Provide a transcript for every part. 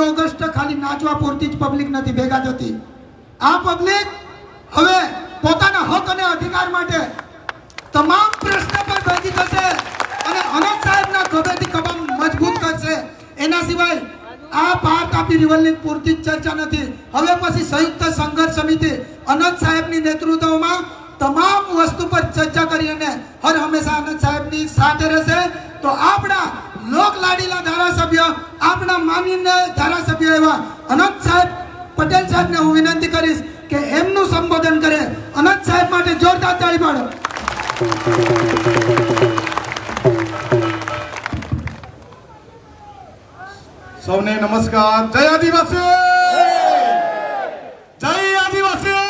પંદરમી ઓગસ્ટ ખાલી નાચવા પૂરતી જ પબ્લિક નથી, ભેગા થતી આ પબ્લિક હવે પોતાના હક અને અધિકાર માટે તમામ પ્રશ્ન પર ભેગી થશે અને અનંત સાહેબના ખભેથી કબમ મજબૂત કરશે. એના સિવાય આ પાર તાપી રિવરની પૂરતી જ ચર્ચા નથી. હવે પછી સંયુક્ત સંઘર્ષ સમિતિ અનંત સાહેબની નેતૃત્વમાં તમામ વસ્તુ પર ચર્ચા કરી અને હર હંમેશા અનંત સાહેબની સાથે રહેશે. તો આપણા લોક લાડીલા ધારાસભ્ય, આપણા માનનીય ધારાસભ્ય એવા અનંત સાહેબ પટેલ સાહેબને હું વિનંતી કરીશ કે એમનું સંબોધન કરે. અનંત સાહેબ માટે જોરદાર તાળી પાડો. સૌને નમસ્કાર. જય આદિવાસી જય આદિવાસી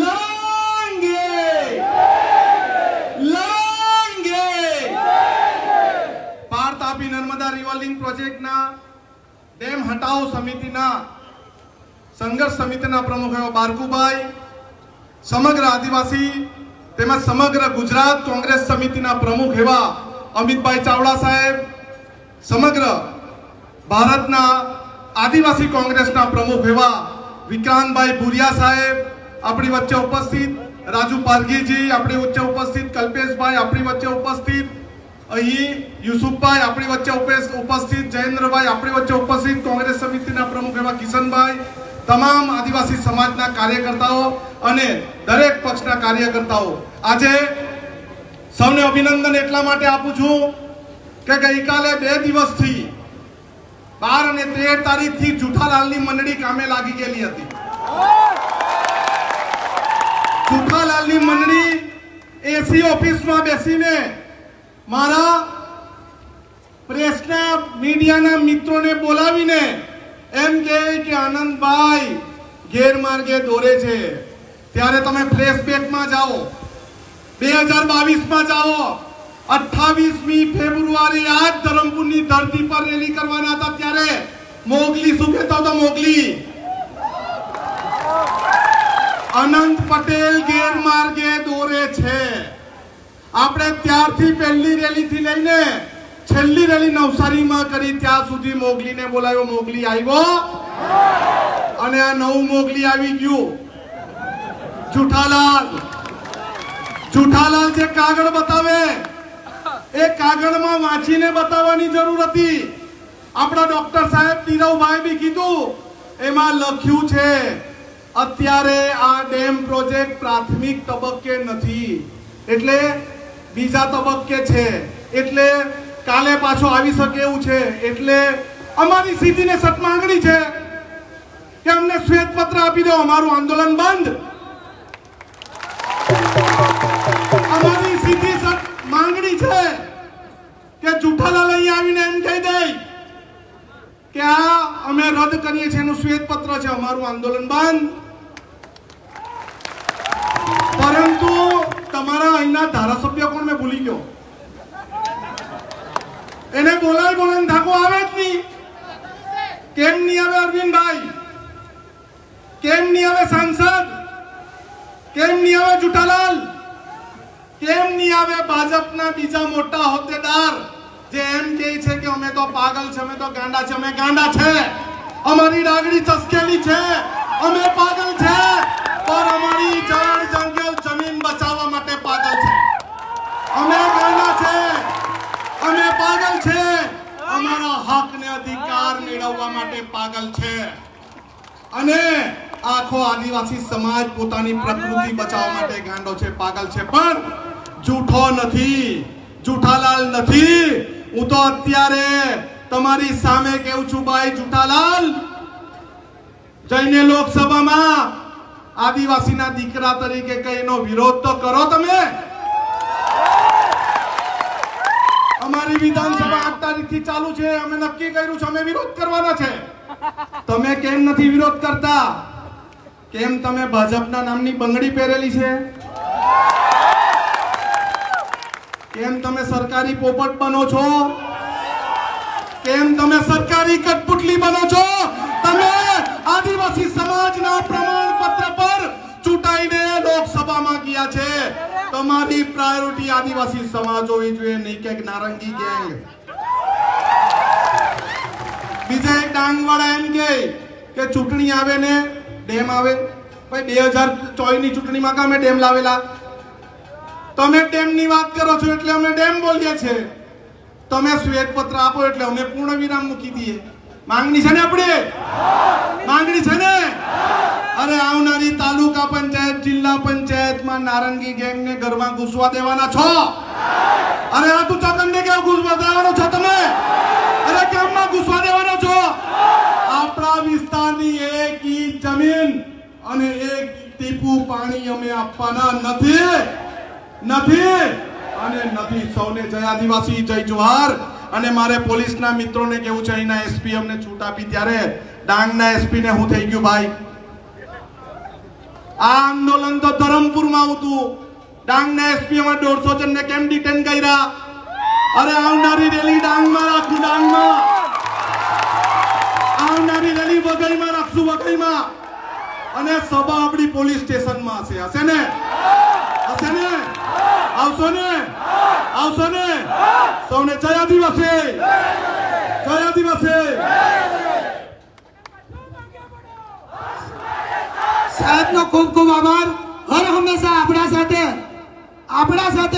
લડેંગે લડેંગે પાર તાપી નર્મદા રિવોલ્વિંગ પ્રોજેક્ટના ડેમ હટાવ સમિતિના સંઘર્ષ સમિતિના પ્રમુખ એવા બારકુભાઈ, સમગ્ર આદિવાસી તેમજ સમગ્ર ગુજરાત કોંગ્રેસ સમિતિના પ્રમુખ એવા અમિતભાઈ ચાવડા સાહેબ, સમગ્ર ભારતના આદિવાસી કોંગ્રેસના પ્રમુખ એવા વિક્રાંતભાઈ ભુરિયા સાહેબ, આપણી વચ્ચે ઉપસ્થિત, રાજુ પારઘીજી આપણી વચ્ચે ઉપસ્થિત, કલ્પેશભાઈ આપણી વચ્ચે ઉપસ્થિત અહીં યુસુફભાઈ આપણી વચ્ચે ઉપેસ- ઉપસ્થિત, જયેન્દ્રભાઈ આપણી વચ્ચે ઉપસ્થિત, કોંગ્રેસ સમિતિના પ્રમુખ એવા કિશનભાઈ, તમામ આદિવાસી સમાજના કાર્યકર્તાઓ અને દરેક પક્ષના કાર્યકર્તાઓ. આજે સૌને અભિનંદન એટલા માટે આપું છું કે ગઈકાલે બે દિવસથી બાર અને તેર તારીખથી જુઠાલાલની મંડળી કામે લાગી ગયેલી હતી. જુઠાલાલની મંડળી એસી ઓફિસમાં બેસીને મારા પ્રેસના મીડિયાના મિત્રોને બોલાવીને એમ કહે કે આનંદભાઈ ગેરમાર્ગે દોરે છે. ત્યારે તમે ફ્લેશબેકમાં જાઓ. બે હજાર બાવીસમાં જાઓ. અઠ્ઠાવીસમી ફેબ્રુઆરી આજ ધરમપુરની ધરતી પર રેલી કરવાના હતા ત્યારે મોગલી, શું કહેતા હતો મોગલી? અનંત પટેલ ગેરમાર્ગે દોરે છે. આપણે ત્યારથી પહેલી રેલીથી લઈને છેલ્લી રેલી નવસારીમાં કરી ત્યાં સુધી મોગલીને બોલાવ્યો મોગલી આવ્યો? અને આ નવું મોગલી આવી ગયું. જુઠાલાલ. જુઠાલાલ જે કાગળ બતાવે, એ કાગળમાં વાંચીને બતાવવાની જરૂર હતી. આપણા ડોક્ટર સાહેબ નીરવભાઈ બી કીધું, એમાં લખ્યું છે, અત્યારે આ ડેમ પ્રોજેક્ટ પ્રાથમિક તબક્કે નથી. એટલે બીજા તબક્કે છે. એટલે કાલે પાછો આવી શકે એવું છે. એટલે અમારી સીધીને સત માંગણી છે કે અમને શ્વેત પત્ર આપી દો, અમારું આંદોલન બંધ. અમારી સીધી માંગણી છે કે જુઠાલાલ અહીં આવીને એમ કહી દે કે આ અમે રદ કરીએ છીએ, એનું શ્વેત પત્ર છે, અમારું આંદોલન બંધ. તમારા ધારાસભ્ય કોણ? મેં ભૂલી ગયો. એને બોલાય બોલાય ધાકો આવે જ નહીં. કેમ નહીં આવે અરવિંદભાઈ? કેમ નહીં આવે સાંસદ? કેમ નહીં આવે જુઠાલાલ કેમ નહીં આવે ભાજપના બીજા મોટા હોદ્દેદાર? જે એમ કહે છે કે અમે તો પાગલ છે, અમે તો ગાંડા છે, અમે ગાંડા છે. અમારી ડાગડી ચસકેલી છે, અમે પાગલ છે. પણ અમારી જળ જંગલ જમીન છે અમે ગાંડા છે. અમે પાગલ છે. અમારા હક ને અધિકાર મેળવવા માટે પાગલ છે. અને આખો આદિવાસી સમાજ પોતાની પ્રકૃતિ બચાવવા માટે ગાંડો છે, પાગલ છે. પણ જૂઠો નથી, જૂઠાલાલ નથી. હું તો અત્યારે તમારી સામે કેવું છું ભાઈ, જૂઠાલાલ? જઈને લોકસભામાં આદિવાસીના દીકરા તરીકે કઈ એનો વિરોધ તો કરો તમે? અમારી વિધાનસભા આઠ તારીખથી ચાલુ છે. અમે નક્કી કર્યું છે, અમે વિરોધ કરવાના છે. તમે કેમ નથી વિરોધ કરતા? કેમ તમે ભાજપના નામની બંગડી પહેરેલી છે? કેમ તમે સરકારી પોપટ બનો છો? કેમ તમે સરકારી કટપુટલી બનો છો? આદિવાસી સમાજ હોવી જોઈએ નહીં કે નારંગી ગેંગ. બીજા એક ડાંગવાળા એમ કે ચૂંટણી આવે ને ડેમ આવે. ભાઈ, બે હજાર ચોવીસની ચૂંટણીમાં કામે ડેમ લાવેલા? તમે ડેમની વાત કરો છો એટલે અમે ડેમ બોલીએ છીએ. તમે શ્વેતપત્ર આપો એટલે અમે પૂર્ણ વિરામ મૂકી દઈએ. માંગણી છે ને આપણે? માંગણી છે ને? અરે આવનારી તાલુકા પંચાયત, જિલ્લા પંચાયતમાં નારંગી ગેંગને ઘરમાં ઘૂસવા દેવાના છો? અરે આ તું ચકનને કેમ ઘૂસવા દેવાનો છો તમે? અરે કેમમાં ઘૂસવા દેવાનો છો? આપણા વિસ્તારની એક ઈંચ જમીન અને એક ટીપું પાણી અમે આપવાના નથી. નથી. અને નથી. સૌને જય આદિવાસી, જય જોહાર. અને મારે પોલીસના મિત્રોને કેવું છે, અહીંના એસપી અમને છૂટ આપી ત્યારે ડાંગના એસપી ને હું થઈ ગયું, ભાઈ. આ આંદોલન તો ધરમપુરમાં હતું ડાંગના એસપી અમે દોઢસો જણને કેમ ડિટેન કર્યા? અરે આવનારી રેલી ડાંગમાં રાખું, ડાંગમાં. આવનારી રેલી વઘઈમાં રાખશું, વઘઈમાં. અને સભા આપણી પોલીસ સ્ટેશનમાં હશે. હશે ને? હશે ને? આવશો ને? આવશો ને સૌને જય આદિવાસી! જય આદિવાસી! સાહેબનો ખૂબ ખૂબ આભાર. હર હંમેશા આપણા સાથે. આપણા સાથે